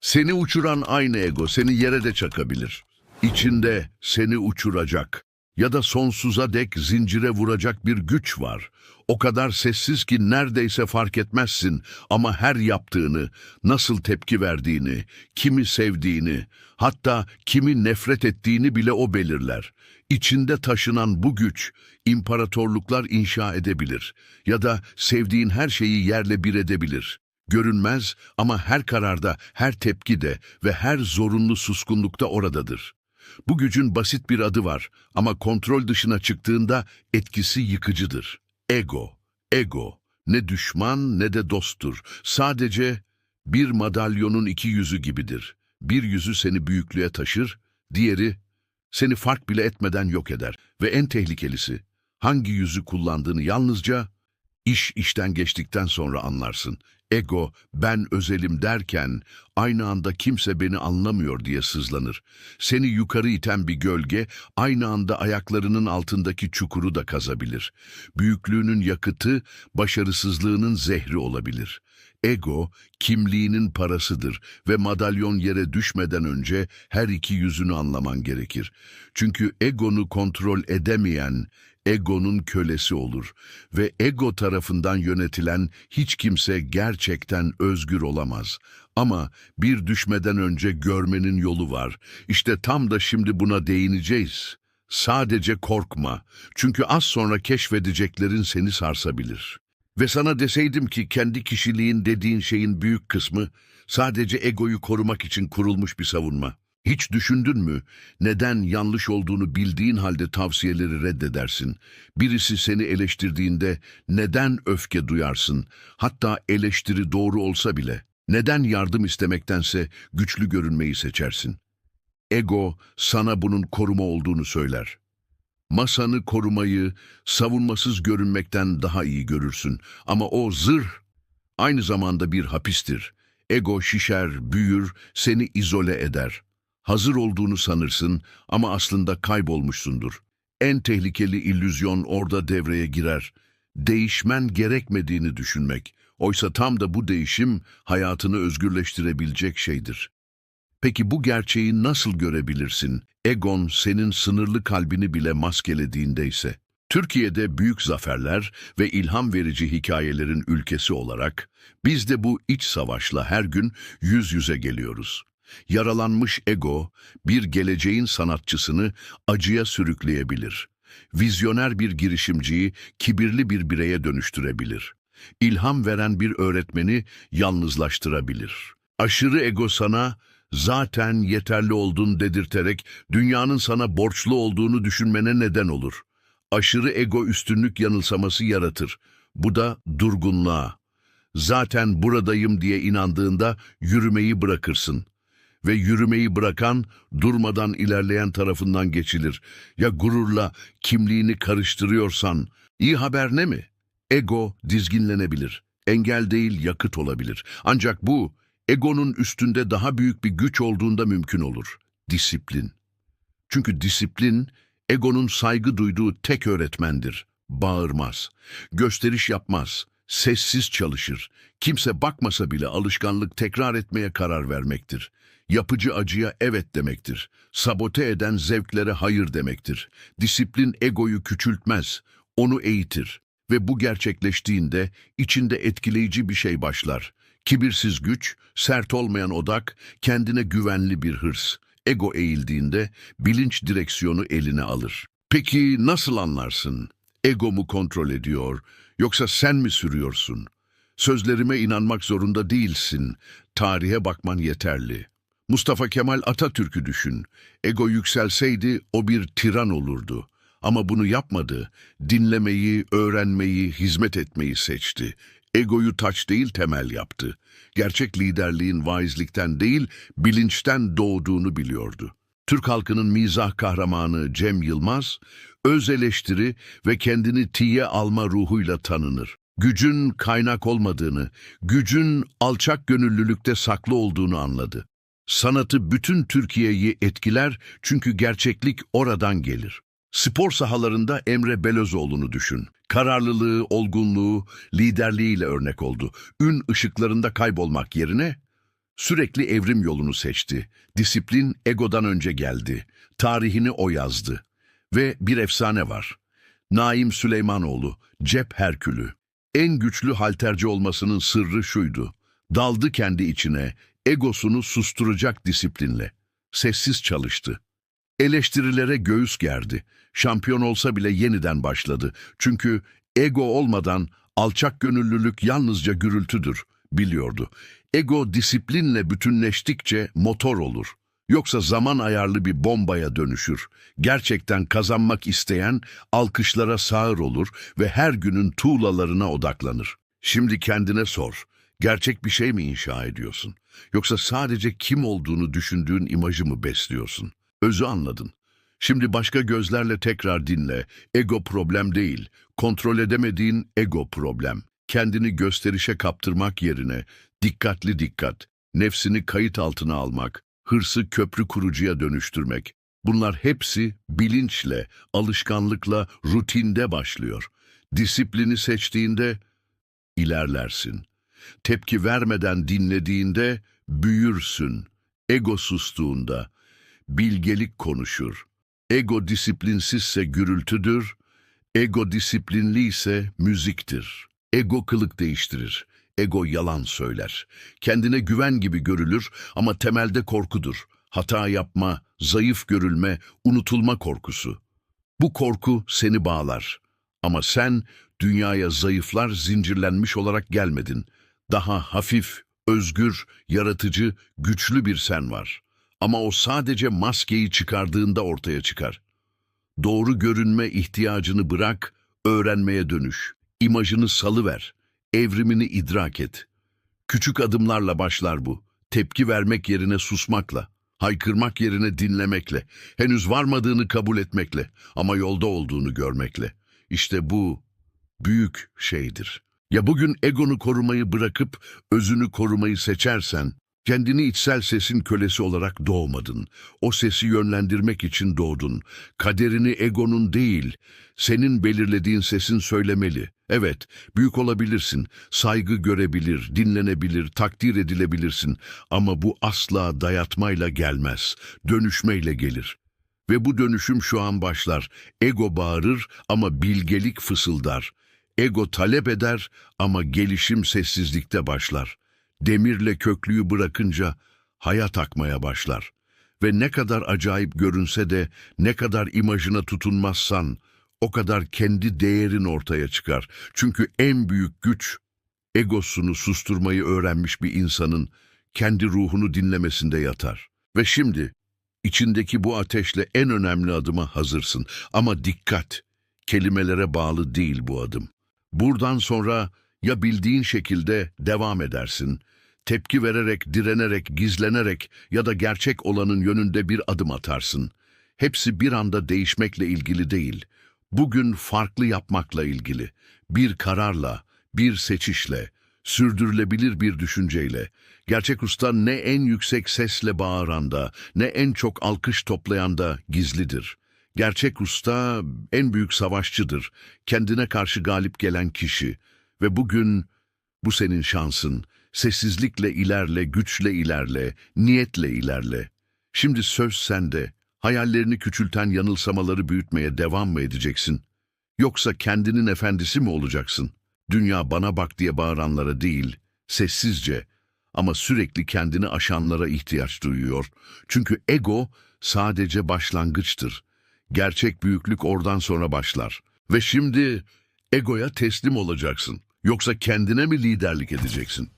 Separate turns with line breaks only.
Seni uçuran aynı ego seni yere de çakabilir. İçinde seni uçuracak ya da sonsuza dek zincire vuracak bir güç var. O kadar sessiz ki neredeyse fark etmezsin ama her yaptığını, nasıl tepki verdiğini, kimi sevdiğini, hatta kimi nefret ettiğini bile o belirler. İçinde taşınan bu güç imparatorluklar inşa edebilir ya da sevdiğin her şeyi yerle bir edebilir. Görünmez ama her kararda, her tepkide ve her zorunlu suskunlukta oradadır. Bu gücün basit bir adı var ama kontrol dışına çıktığında etkisi yıkıcıdır. Ego. Ego. Ne düşman ne de dosttur. Sadece bir madalyonun iki yüzü gibidir. Bir yüzü seni büyüklüğe taşır, diğeri seni fark bile etmeden yok eder. Ve en tehlikelisi, hangi yüzü kullandığını yalnızca iş işten geçtikten sonra anlarsın. Ego, ben özelim derken aynı anda kimse beni anlamıyor diye sızlanır. Seni yukarı iten bir gölge aynı anda ayaklarının altındaki çukuru da kazabilir. Büyüklüğünün yakıtı, başarısızlığının zehri olabilir. Ego, kimliğinin parasıdır ve madalyon yere düşmeden önce her iki yüzünü anlaman gerekir. Çünkü egonu kontrol edemeyen, egonun kölesi olur ve ego tarafından yönetilen hiç kimse gerçekten özgür olamaz. Ama bir düşmeden önce görmenin yolu var. İşte tam da şimdi buna değineceğiz. Sadece korkma. Çünkü az sonra keşfedeceklerin seni sarsabilir. Ve sana deseydim ki kendi kişiliğin dediğin şeyin büyük kısmı sadece egoyu korumak için kurulmuş bir savunma. Hiç düşündün mü neden yanlış olduğunu bildiğin halde tavsiyeleri reddedersin? Birisi seni eleştirdiğinde neden öfke duyarsın? Hatta eleştiri doğru olsa bile neden yardım istemektense güçlü görünmeyi seçersin? Ego sana bunun koruma olduğunu söyler. Masanı korumayı savunmasız görünmekten daha iyi görürsün. Ama o zırh aynı zamanda bir hapistir. Ego şişer, büyür, seni izole eder. Hazır olduğunu sanırsın ama aslında kaybolmuşsundur. En tehlikeli illüzyon orada devreye girer. Değişmen gerekmediğini düşünmek. Oysa tam da bu değişim hayatını özgürleştirebilecek şeydir. Peki bu gerçeği nasıl görebilirsin? Egon senin sınırlı kalbini bile maskelediğinde ise. Türkiye'de büyük zaferler ve ilham verici hikayelerin ülkesi olarak biz de bu iç savaşla her gün yüz yüze geliyoruz. Yaralanmış ego bir geleceğin sanatçısını acıya sürükleyebilir. Vizyoner bir girişimciyi kibirli bir bireye dönüştürebilir. İlham veren bir öğretmeni yalnızlaştırabilir. Aşırı ego sana zaten yeterli oldun dedirterek dünyanın sana borçlu olduğunu düşünmene neden olur. Aşırı ego üstünlük yanılsaması yaratır. Bu da durgunluğa. Zaten buradayım diye inandığında yürümeyi bırakırsın. Ve yürümeyi bırakan durmadan ilerleyen tarafından geçilir. Ya gururla kimliğini karıştırıyorsan, iyi haber ne mi? Ego dizginlenebilir. Engel değil yakıt olabilir. Ancak bu egonun üstünde daha büyük bir güç olduğunda mümkün olur. Disiplin. Çünkü disiplin, egonun saygı duyduğu tek öğretmendir. Bağırmaz, gösteriş yapmaz, sessiz çalışır. Kimse bakmasa bile alışkanlık tekrar etmeye karar vermektir. Yapıcı acıya evet demektir. Sabote eden zevklere hayır demektir. Disiplin egoyu küçültmez, onu eğitir. Ve bu gerçekleştiğinde içinde etkileyici bir şey başlar. Kibirsiz güç, sert olmayan odak, kendine güvenli bir hırs. Ego eğildiğinde bilinç direksiyonu eline alır. Peki nasıl anlarsın? Ego mu kontrol ediyor yoksa sen mi sürüyorsun? Sözlerime inanmak zorunda değilsin. Tarihe bakman yeterli. Mustafa Kemal Atatürk'ü düşün. Ego yükselseydi o bir tiran olurdu. Ama bunu yapmadı. Dinlemeyi, öğrenmeyi, hizmet etmeyi seçti. Egoyu taç değil temel yaptı. Gerçek liderliğin vaizlikten değil, bilinçten doğduğunu biliyordu. Türk halkının mizah kahramanı Cem Yılmaz, öz eleştiri ve kendini tiye alma ruhuyla tanınır. Gücün kaynak olmadığını, gücün alçak gönüllülükte saklı olduğunu anladı. Sanatı bütün Türkiye'yi etkiler çünkü gerçeklik oradan gelir. Spor sahalarında Emre Belözoğlu'nu düşün. Kararlılığı, olgunluğu, liderliğiyle örnek oldu. Ün ışıklarında kaybolmak yerine Sürekli evrim yolunu seçti. Disiplin egodan önce geldi. Tarihini o yazdı. Ve bir efsane var. Naim Süleymanoğlu, cep herkülü. En güçlü halterci olmasının sırrı şuydu. Daldı kendi içine, egosunu susturacak disiplinle. Sessiz çalıştı. Eleştirilere göğüs gerdi. Şampiyon olsa bile yeniden başladı. Çünkü ego olmadan alçak gönüllülük yalnızca gürültüdür, biliyordu. Ego disiplinle bütünleştikçe motor olur. Yoksa zaman ayarlı bir bombaya dönüşür. Gerçekten kazanmak isteyen alkışlara sağır olur ve her günün tuğlalarına odaklanır. Şimdi kendine sor. Gerçek bir şey mi inşa ediyorsun? Yoksa sadece kim olduğunu düşündüğün imajı mı besliyorsun? Özü anladın. Şimdi başka gözlerle tekrar dinle. Ego problem değil. Kontrol edemediğin ego problem. Kendini gösterişe kaptırmak yerine dikkatli dikkat, nefsini kayıt altına almak, hırsı köprü kurucuya dönüştürmek. Bunlar hepsi bilinçle, alışkanlıkla, rutinde başlıyor. Disiplini seçtiğinde ilerlersin. Tepki vermeden dinlediğinde büyürsün. Ego sustuğunda bilgelik konuşur. Ego disiplinsizse gürültüdür, ego disiplinli ise müziktir. Ego kılık değiştirir, ego yalan söyler. Kendine güven gibi görülür ama temelde korkudur. Hata yapma, zayıf görülme, unutulma korkusu. Bu korku seni bağlar. Ama sen dünyaya zayıflar zincirlenmiş olarak gelmedin. Daha hafif, özgür, yaratıcı, güçlü bir sen var. Ama o sadece maskeyi çıkardığında ortaya çıkar. Doğru görünme ihtiyacını bırak, öğrenmeye dönüş. İmajını salıver, evrimini idrak et. Küçük adımlarla başlar bu. Tepki vermek yerine susmakla, haykırmak yerine dinlemekle, henüz varmadığını kabul etmekle ama yolda olduğunu görmekle. İşte bu büyük şeydir. Ya bugün egonu korumayı bırakıp özünü korumayı seçersen, kendini içsel sesin kölesi olarak doğmadın. O sesi yönlendirmek için doğdun. Kaderini egonun değil, senin belirlediğin sesin söylemeli. Evet, büyük olabilirsin, saygı görebilir, dinlenebilir, takdir edilebilirsin ama bu asla dayatmayla gelmez, dönüşmeyle gelir. Ve bu dönüşüm şu an başlar. Ego bağırır ama bilgelik fısıldar. Ego talep eder ama gelişim sessizlikte başlar. Demirle köklüyü bırakınca hayat akmaya başlar. Ve ne kadar acayip görünse de ne kadar imajına tutunmazsan o kadar kendi değerin ortaya çıkar. Çünkü en büyük güç egosunu susturmayı öğrenmiş bir insanın kendi ruhunu dinlemesinde yatar. Ve şimdi içindeki bu ateşle en önemli adıma hazırsın. Ama dikkat, kelimelere bağlı değil bu adım. Buradan sonra ya bildiğin şekilde devam edersin, tepki vererek, direnerek, gizlenerek ya da gerçek olanın yönünde bir adım atarsın. Hepsi bir anda değişmekle ilgili değil, bugün farklı yapmakla ilgili. Bir kararla, bir seçişle, sürdürülebilir bir düşünceyle. Gerçek usta ne en yüksek sesle bağıranda, ne en çok alkış toplayanda gizlidir. Gerçek usta en büyük savaşçıdır, kendine karşı galip gelen kişi. Ve bugün bu senin şansın. Sessizlikle ilerle, güçle ilerle, niyetle ilerle. Şimdi söz sende. Hayallerini küçülten yanılsamaları büyütmeye devam mı edeceksin? Yoksa kendinin efendisi mi olacaksın? Dünya bana bak diye bağıranlara değil, sessizce ama sürekli kendini aşanlara ihtiyaç duyuyor. Çünkü ego sadece başlangıçtır. Gerçek büyüklük oradan sonra başlar. Ve şimdi egoya teslim olacaksın. Yoksa kendine mi liderlik edeceksin?